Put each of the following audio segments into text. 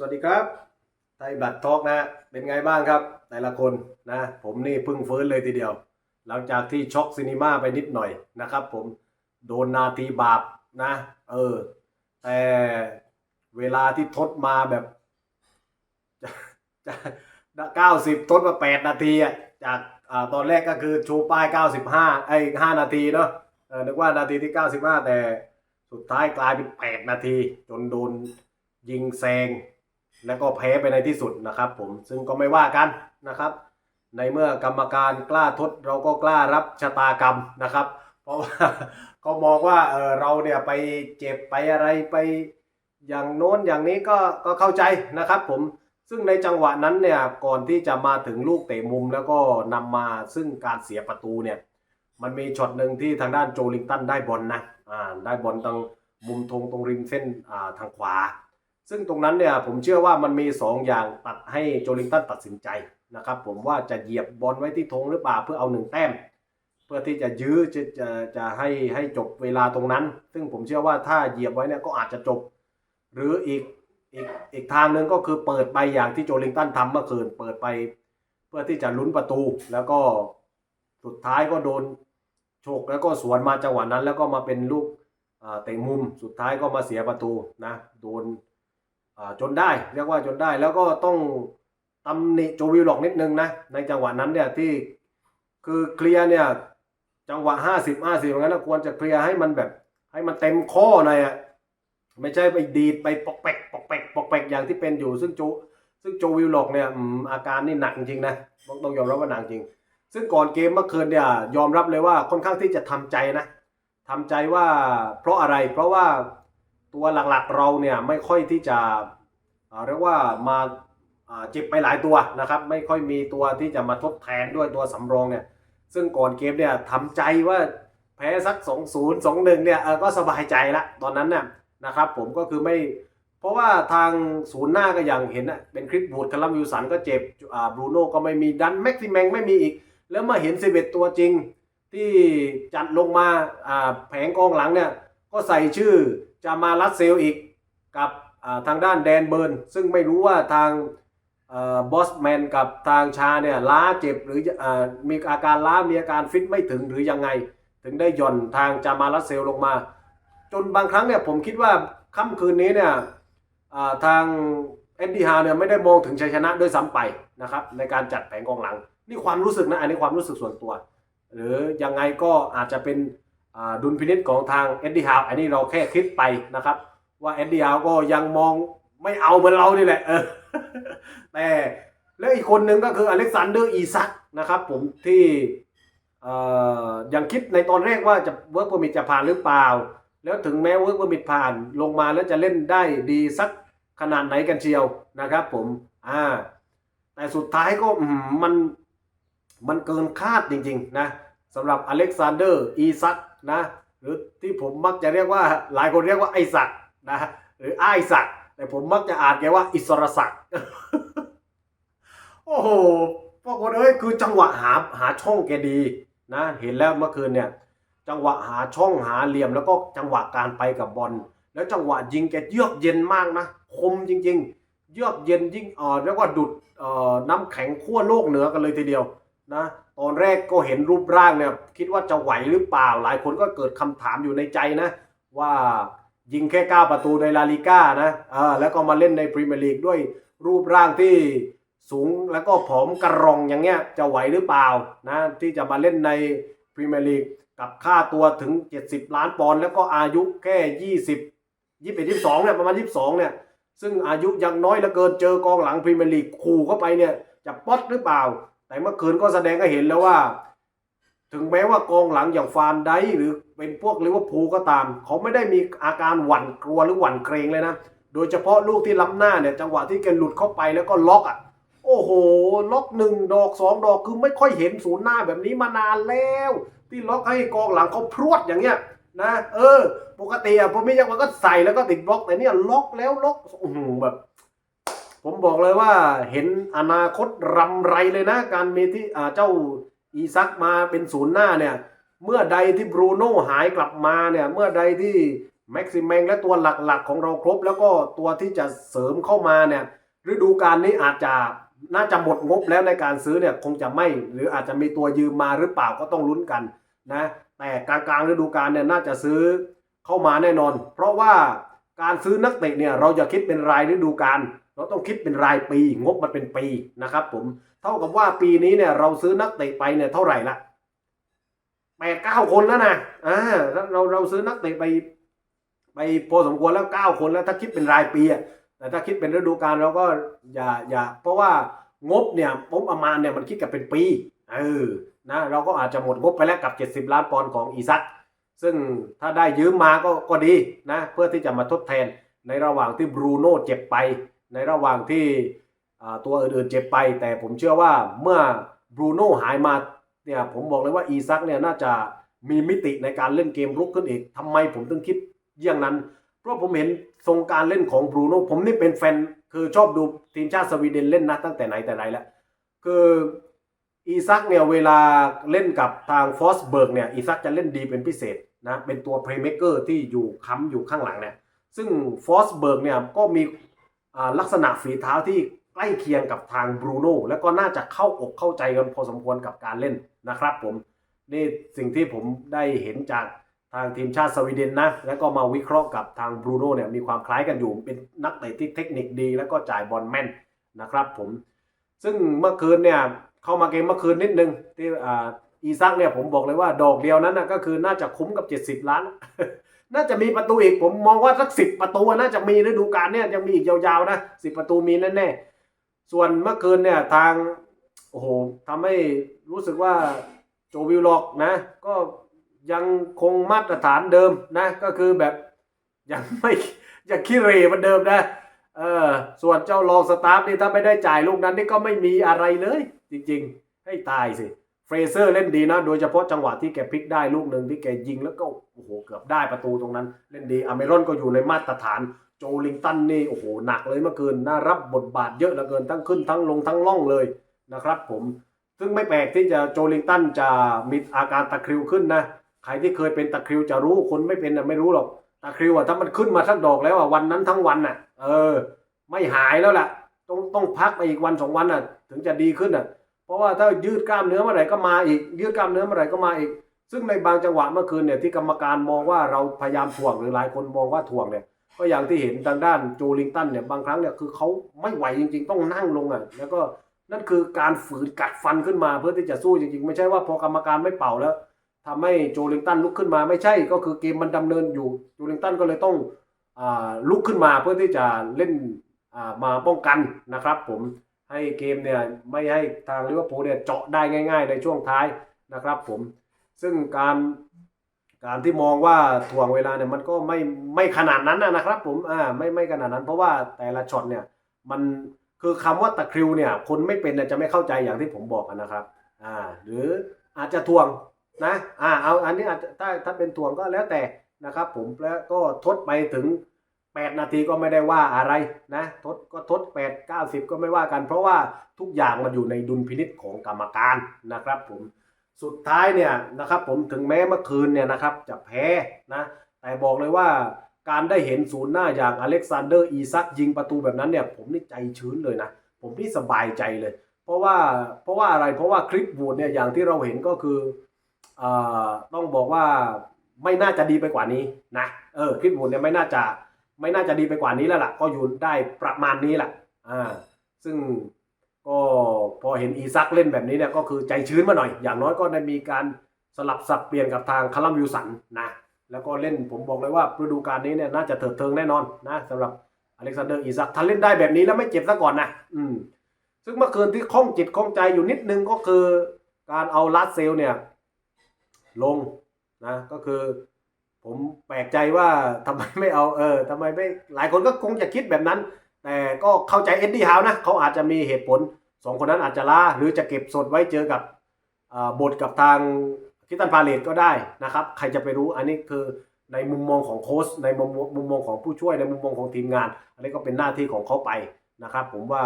สวัสดีครับ ไทยบัตรทอกนะ เป็นไงบ้างครับ แต่ละคนนะ ผมนี่พึ่งฟื้นเลยทีเดียว หลังจากที่ช็อกซินีมาไปนิดหน่อยนะครับ ผมโดนนาทีบาปนะ เออ แต่เวลาที่ทดมาแบบจะจะเก้าสิบทดมาแปดนาทีอะจากอ่าตอนแรกก็คือชูป้ายเก้าสิบห้าไอ้ห้านาทีเนาะเออนึกว่านาทีที่เก้าสิบห้าแต่สุดท้ายกลายเป็นแปดนาที จนโดนยิงแซง แล้วก็แพ้ไปในที่สุดนะครับผมซึ่งก็ไม่ว่ากันนะครับ ในเมื่อกรรมการกล้าทดเราก็กล้ารับชะตากรรมนะครับ เพราะว่าเขามองว่าเออเราเนี่ยไปเจ็บไปอะไรไปอย่างโน้นอย่างนี้ก็ก็เข้าใจนะครับผมซึ่งในจังหวะนั้นเนี่ยก่อนที่จะมาถึงลูกเตะมุมแล้วก็นำมาซึ่งการเสียประตูเนี่ยมันมีช็อตหนึ่งที่ทางด้านโจลิงตันได้บอลนะอ่าได้บอลตรงมุมธงตรงริมเส้นอ่าทางขวา ซึ่งตรงนั้นเนี่ยผมเชื่อว่ามันมี 2 อย่างตัดให้โจลิงตันตัดสินใจนะครับผมว่าจะเหยียบบอลไว้ที่ธงหรือเปล่าเพื่อเอาหนึ่งแต้ม เพื่อที่จะยื้อจะจะจะให้ให้จบเวลาตรงนั้น ซึ่งผมเชื่อว่าถ้าเหยียบไว้เนี่ยก็อาจจะจบ หรืออีกอีกอีกทางหนึ่งก็คือเปิดไปอย่างที่โจลิงตันทำเมื่อคืนเปิดไป เพื่อที่จะลุ้นประตู แล้วก็สุดท้ายก็โดนโฉกแล้วก็สวนมาจังหวะนั้น แล้วก็มาเป็นลูกเตะมุมสุดท้ายก็มาเสียประตูนะโดน จนได้เรียกว่าจนได้แล้วก็ต้องตำหนิโจวิลล็อกนิดนึงนะในจังหวะนั้นเนี่ยที่คือเคลียร์เนี่ยจังหวะห้าสิบห้าสิบงั้นนะควรจะเคลียร์ให้มันแบบ ให้มันเต็มข้อหน่อยอะไม่ใช่ไปดีดไปปอกแปกปอกแปกปอกแปกอย่างที่เป็นอยู่ ซึ่งโจซึ่งโจวิลล็อกเนี่ยอาการนี่หนักจริงนะต้องต้องยอมรับว่าหนักจริง ซึ่งก่อนเกมเมื่อคืนเนี่ยยอมรับเลยว่าค่อนข้างที่จะทำใจนะทำใจว่าเพราะอะไรเพราะว่า ตัวหลักๆเราเนี่ยไม่ค่อยที่จะเรียกว่ามาเจ็บไปหลายตัวนะครับ ไม่ค่อยมีตัวที่จะมาทดแทนด้วยตัวสำรองเนี่ย ซึ่งก่อนเกมเนี่ยทำใจว่าแพ้สัก 2 0 2 1 เนี่ยเออก็สบายใจละตอนนั้นเนี่ยนะครับผมก็คือไม่ เพราะว่าทางศูนย์หน้าก็อย่างเห็นน่ะเป็นคริสบูดคารัมวิลสันก็เจ็บอ่บรูโน่ก็ไม่มีดันแม็กซิแมงไม่มีอีก แล้วมาเห็น11ตัวจริงที่จัดลงมาอ่าแผงกองหลังเนี่ยก็ใส่ชื่อ จามาลัสเซลอีกกับทางด้านแดนเบิร์น ซึ่งไม่รู้ว่าทางบอสแมนกับทางชาเนี่ยล้าเจ็บหรืออมีอาการล้ามีอาการฟิตไม่ถึงหรือยังไง ถึงได้หย่อนทางจามาลัสเซลลงมา จนบางครั้งเนี่ยผมคิดว่าค่ำคืนนี้เนี่ยทางเอ็ดดี้ฮาเนี่ยไม่ได้มองถึงชัยชนะด้วยซ้ำไปนะครับในการจัดแผงกองหลัง นี่ความรู้สึกนะ อันนี้ความรู้สึกส่วนตัว หรือยังไงก็อาจจะเป็น ดุลพินิษของทางเอ็ดดี้ฮาวอันนี้เราแค่คิดไปนะครับ ว่าเอ็ดดี้ฮาวก็ยังมองไม่เอาเหมือนเรานี่แหละเออแต่แล้วอีกคนหนึ่งก็คืออเล็กซานเดอร์อีซักนะครับผมที่ยังคิดในตอนแรกว่าจะเวิร์กเปอร์มิจะผ่านหรือเปล่า แล้วถึงแม้เวิร์กเปอร์มิผ่านลงมาแล้วจะเล่นได้ดีสักขนาดไหนกันเชียวนะครับผมอ่าแต่สุดท้ายก็มมันมันเกินคาดจริง ๆ นะสำหรับอเล็กซานเดอร์อีซัก นะหรือที่ผมมักจะเรียกว่าหลายคนเรียกว่าไอศักดิ์นะหรือไอศักดิ์แต่ผมมักจะอ่านแกว่าอิสรศักดิ์โอ้โหพวกคนเอ้ยคือจังหวะหาหาช่องแกดีนะเห็นแล้วเมื่อคืนเนี่ยจังหวะหาช่องหาเหลี่ยมแล้วก็จังหวะการไปกับบอลแล้วจังหวะยิงแกเยือกเย็นมากนะคมจริง ๆ เยือกเย็นยิ่งเอ่อเรียกว่าดุดเอ่อน้ำแข็งขั้วโลกเหนือกันเลยทีเดียวนะ ตอนแรกก็เห็นรูปร่างเนี่ยคิดว่าจะไหวหรือเปล่า หลายคนก็เกิดคำถามอยู่ในใจนะ ว่ายิงแค่9ประตูในลาลิก้านะเออแล้วก็มาเล่นในพรีเมียร์ลีกด้วยรูปร่างที่สูงแล้วก็ผอมกระรองอย่างเงี้ยจะไหวหรือเปล่านะที่จะมาเล่นในพรีเมียร์ลีกกับค่าตัวถึง 70 ล้านปอนด์แล้วก็อายุแค่ 20 21 22เนี่ยประมาณ 22เนี่ยซึ่งอายุยังน้อยเหลือเกินเจอกองหลังพรีเมียร์ลีกขู่เข้าไปเนี่ยจะป๊อตหรือเปล่า แต่เมื่อคืนก็แสดงให้เห็นแล้วว่า ถึงแม้ว่ากองหลังอย่างฟานไดหรือเป็นพวกลิเวอร์พูลก็ตาม เขาไม่ได้มีอาการหวั่นกลัวหรือหวั่นเกรงเลยนะ โดยเฉพาะลูกที่ล้ำหน้าเนี่ยจังหวะที่แกหลุดเข้าไปแล้วก็ล็อกอะ โอ้โห ล็อกหนึ่งดอกสองดอกคือไม่ค่อยเห็นศูนย์หน้าแบบนี้มานานแล้ว ที่ล็อกให้กองหลังเขาพรวดอย่างเงี้ยนะเออ ปกติอะผมไม่ยังมันก็ใส่แล้วก็ติดบล็อกแต่เนี่ยล็อกแล้วล็อกอื้อหือแบบ ผมบอกเลยว่าเห็นอนาคตรำไรเลยนะ การเมที่เจ้าอีซักมาเป็นศูนย์หน้าเนี่ย เมื่อใดที่บรูโน่หายกลับมาเนี่ย เมื่อใดที่แม็กซิมแมงและตัวหลักๆของเราครบ แล้วก็ตัวที่จะเสริมเข้ามาเนี่ยฤดูกาลนี้อาจจะน่าจะหมดงบแล้วในการซื้อเนี่ยคงจะไม่ หรืออาจจะมีตัวยืมมาหรือเปล่าก็ต้องลุ้นกันนะแต่กลางๆฤดูกาลเนี่ยน่าจะซื้อเข้ามาแน่นอน เพราะว่าการซื้อนักเตะเนี่ยเราจะคิดเป็นรายฤดูกาล เราต้องคิดเป็นรายปีงบมันเป็นปีนะครับ ผมเท่ากับว่าปีนี้เนี่ย เราซื้อนักเตะไปเนี่ยเท่าไหร่ละแปดเก้าคนแล้วนะอ่าเราเราซื้อนักเตะไป ไปพอสมควรแล้วเก้าคนแล้ว ถ้าคิดเป็นรายปีอะแต่ถ้าคิดเป็นฤดูกาลเราก็อย่าอย่า เพราะว่างบเนี่ยงบประมาณเนี่ยมันคิดกันเป็นปีเออนะเราก็อาจจะหมดงบไปแล้วกับ 70 ล้านปอนด์ของอีซักซึ่งถ้าได้ยืมมาก็ก็ดีนะ เพื่อที่จะมาทดแทนในระหว่างที่บรูโน่เจ็บไป ในระหว่างที่ตัวอื่นๆเจ็บไป แต่ผมเชื่อว่าเมื่อบรูโน่หายมาเนี่ยผมบอกเลยว่าอีซักเนี่ยน่าจะมีมิติในการเล่นเกมรุกขึ้นอีกทำไมผมถึงคิดเยี่ยงนั้น เพราะผมเห็นทรงการเล่นของบรูโน่ผมนี่เป็นแฟนคือชอบดูทีมชาติสวีเดนเล่นนะตั้งแต่ไหนแต่ไรแล้วคืออีซักเนี่ยเวลาเล่นกับทางฟอสเบิร์กเนี่ยอีซักจะเล่นดีเป็นพิเศษนะเป็นตัวเพลย์เม k เกอร์ที่อยู่ค้ำอยู่ข้างหลังเนี่ยซึ่งฟอสเบิร์กเนี่ยก็มี ลักษณะฝีเท้าที่ใกล้เคียงกับทางบรูโน่แล้วก็น่าจะเข้าอกเข้าใจกันพอสมควรกับการเล่นนะครับผมนี่สิ่งที่ผมได้เห็นจากทางทีมชาติสวีเดนนะ แล้วก็มาวิเคราะห์กับทางบรูโน่เนี่ยมีความคล้ายกันอยู่ เป็นนักเตะที่เทคนิคดี แล้วก็จ่ายบอลแม่นนะครับผม ซึ่งเมื่อคืนเนี่ยเข้ามาเกมเมื่อคืนนิดนึงที่อีซักเนี่ยผมบอกเลยว่าดอกเดียวนั้นนะก็คือน่าจะคุ้มกับ 70 ล้าน น่าจะมีประตูอีกผมมองว่าสักสิบประตูน่าจะมีฤดูกาลเนี่ยยังมีอีกยาวๆนะสิบประตูมีแน่ๆส่วนเมื่อคืนเนี่ยทางโอ้โหทำให้รู้สึกว่าโจวิลล็อกนะ ก็ยังคงมาตรฐานเดิมนะ ก็คือแบบยังไม่ยังขี้เหรเหมือนเดิมนะเออส่วนเจ้ารองสตาฟนี่ถ้าไม่ได้จ่ายลูกนั้นนี่ก็ไม่มีอะไรเลย จริงๆ ให้ตายสิ เฟรเซอร์เล่นดีนะ โดยเฉพาะจังหวะที่แกพลิกได้ลูกหนึ่งที่แกยิงแล้วก็โอ้โหเกือบได้ประตูตรงนั้น เล่นดีอเมรอนก็อยู่ในมาตรฐาน โจลิงตันนี่โอ้โหหนักเลยเมื่อคืนน่ารับบทบาทเยอะเหลือเกินทั้งขึ้นทั้งลงทั้งล่องเลยนะครับผมซึ่งไม่แปลกที่จะโจลิงตันจะมีอาการตะคริวขึ้นนะใครที่เคยเป็นตะคริวจะรู้คนไม่เป็นน่ะไม่รู้หรอกตะคริวอะถ้ามันขึ้นมาสักดอกแล้วอะวันนั้นทั้งวันอะ เออ ไม่หายแล้วล่ะ ต้องต้องพักไปอีกวันสองวันน่ะ ถึงจะดีขึ้นน่ะ เพราะว่าถ้ายืดกล้ามเนื้อเมื่อไหร่ก็มาอีก ยืดกล้ามเนื้อเมื่อไหร่ก็มาอีก ซึ่งในบางจังหวะเมื่อคืนเนี่ยที่กรรมการมองว่าเราพยายามถ่วงหรือหลายคนมองว่าถ่วงเนี่ยก็อย่างที่เห็นทางด้านโจลิงตันเนี่ยบางครั้งเนี่ยคือเขาไม่ไหวจริง ๆ ต้องนั่งลงอะแล้วก็นั่นคือการฝืนกัดฟันขึ้นมาเพื่อที่จะสู้จริงๆ ไม่ใช่ว่าพอกรรมการไม่เป่าแล้วทำให้โจลิงตันลุกขึ้นมาไม่ใช่ก็คือเกมมันดำเนินอยู่โจลิงตันก็เลยต้องอ่าลุกขึ้นมาเพื่อที่จะเล่นอ่ามาป้องกันนะครับผม ให้เกมเนี่ยไม่ให้ทางลิเวอร์พูลเนี่ยเจาะได้ง่าย ๆ ในช่วงท้ายนะครับผมซึ่งการการที่มองว่าถ่วงเวลาเนี่ยมันก็ไม่ไม่ขนาดนั้นนะครับผมอ่าไม่ไม่ขนาดนั้น เพราะว่าแต่ละช็อตเนี่ยมันคือคำว่าตะคริวเนี่ยคนไม่เป็นนจะไม่เข้าใจอย่างที่ผมบอกนะครับอ่าหรืออาจจะถ่วงนะอ่าเอาอันนี้อาจจะถ้าถ้าเป็นถ่วงก็แล้วแต่นะครับผมแล้วก็ทดไปถึง 8 นาทีก็ไม่ได้ว่าอะไรนะทดก็ทด 8 90 ก็ไม่ว่ากัน เพราะว่าทุกอย่างมันอยู่ในดุลพินิษของกรรมการนะครับผมสุดท้ายเนี่ยนะครับผมถึงแม้เมื่อคืนเนี่ยนะครับจะแพ้นะแต่บอกเลยว่าการได้เห็นศูนย์หน้าอย่างอเล็กซานเดอร์อีซักยิงประตูแบบนั้นเนี่ยผมนี่ใจชื้นเลยนะ ผมนี่สบายใจเลย เพราะว่าเพราะว่าอะไรเพราะว่าคลิปบูดเนี่ยอย่างที่เราเห็นก็คือเอ่อต้องบอกว่าไม่น่าจะดีไปกว่านี้นะเออคลิปบูดเนี่ยไม่น่าจะ ไม่น่าจะดีไปกว่านี้แล้วล่ะ ก็อยู่ได้ประมาณนี้แหละอ่าซึ่งก็พอเห็นอีซักเล่นแบบนี้เนี่ยก็คือใจชื้นมาหน่อย อย่างน้อยก็ได้มีการสลับสับเปลี่ยนกับทางคารัมวิลสันนะแล้วก็เล่นผมบอกเลยว่าฤดูกาลนี้เนี่ยน่าจะเถิดเทิงแน่นอนนะสำหรับอเล็กซานเดอร์อีซักถ้าเล่นได้แบบนี้แล้วไม่เจ็บซะก่อนนะอืมซึ่งเมื่อคืนที่ข้องจิตข้องใจอยู่นิดนึงก็คือการเอาลัดเซลเนี่ยลงนะก็คือ ผมแปลกใจว่าทำไมไม่เอาเออทำไมไม่หลายคนก็คงจะคิดแบบนั้น แต่ก็เข้าใจเอ็ดดี้ฮาวนะเขาอาจจะมีเหตุผลสองคนนั้นอาจจะล้าหรือจะเก็บสดไว้เจอกับบทกับทางคิตันพาเลตก็ได้นะครับ ใครจะไปรู้อันนี้คือในมุมมองของโค้ชในมุมมุมมองของผู้ช่วยในมุมมองของทีมงาน อันนี้ก็เป็นหน้าที่ของเขาไปนะครับ ผมว่า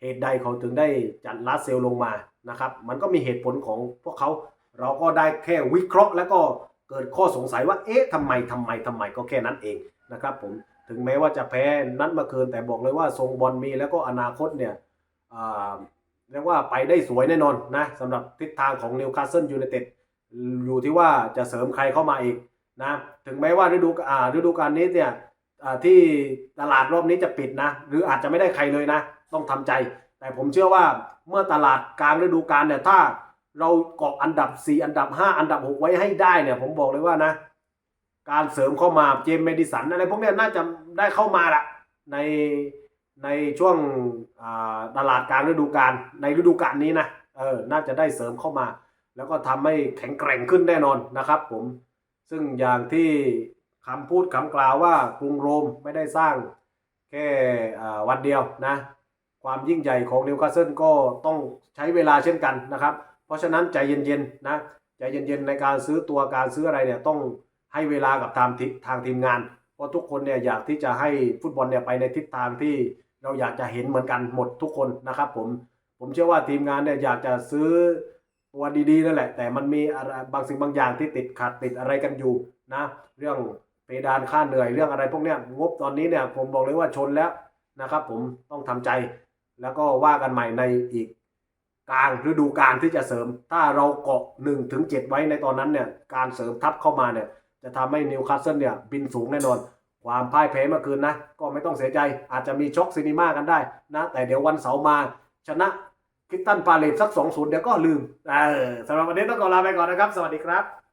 เหตุใดเขาถึงได้จัดลาสเซลลงมานะครับ มันก็มีเหตุผลของพวกเขา เราก็ได้แค่วิเคราะห์แล้วก็ เกิดข้อสงสัยว่าเอ๊ะทำไมทำไมทำไมก็แค่นั้นเองนะครับผมถึงแม้ว่าจะแพ้นัดเมื่อคืนแต่บอกเลยว่าทรงบอลมีแล้วก็อนาคตเนี่ยเรียกว่าไปได้สวยแน่นอนนะสำหรับทิศทางของนิวคาสเซิลยูไนเต็ดอยู่ที่ว่าจะเสริมใครเข้ามาอีกนะถึงแม้ว่าฤดูอ่าฤดูกาลนี้เนี่ยที่ตลาดรอบนี้จะปิดนะ หรืออาจจะไม่ได้ใครเลยนะ ต้องทำใจ แต่ผมเชื่อว่าเมื่อตลาดกลางฤดูกาลเนี่ยถ้า เราเกาะอันดับ 4 อันดับ 5 อันดับ 6 ไว้ให้ได้เนี่ย ผมบอกเลยว่านะ การเสริมเข้ามาเจมส์เมดิสันอะไรพวกนี้น่าจะได้เข้ามาละในในช่วงตลาดกลางฤดูกาลในฤดูกาลนี้นะเออน่าจะได้เสริมเข้ามา แล้วก็ทำให้แข็งแกร่งขึ้นแน่นอนนะครับผมซึ่งอย่างที่คำพูดคำกล่าวว่ากรุงโรมไม่ได้สร้างแค่วันเดียวนะ ความยิ่งใหญ่ของนิวคาสเซิลก็ต้องใช้เวลาเช่นกันนะครับ เพราะฉะนั้นใจเย็นๆนะใจเย็นๆในการซื้อตัวการซื้ออะไรเนี่ยต้องให้เวลากับทางทีทางทีมงาน เพราะทุกคนเนี่ยอยากที่จะให้ฟุตบอลเนี่ยไปในทิศทางที่เราอยากจะเห็นเหมือนกันหมดทุกคนนะครับผมผมเชื่อว่าทีมงานเนี่ยอยากจะซื้อตัวดีๆนั่นแหละ แต่มันมีอะไรบางสิ่งบางอย่างที่ติดขัดติดอะไรกันอยู่นะเรื่องเพดานค่าเหนื่อยเรื่องอะไรพวกเนี้ยงบตอนนี้เนี่ยผมบอกเลยว่าชนแล้วนะครับผมต้องทำใจแล้วก็ว่ากันใหม่ในอีก กลางฤดูกาลที่จะเสริม ถ้าเราเกาะ1ถึงเไว้ในตอนนั้นเนี่ยการเสริมทัพเข้ามาเนี่ยจะทำให้นิวคาสเซิลเนี่ยบินสูงแน่นอน ความพ่ายแพ้เมื่อคืนนะ ก็ไม่ต้องเสียใจอาจจะมีช็อกซินีมากันได้นะ แต่เดี๋ยววันเสาร์มา ชนะคิตตันพาเลตสัก2-0เดี๋ยวก็ลืมเออสำหรับวันนี้ต้องขอลาไปก่อนนะครับ สวัสดีครับ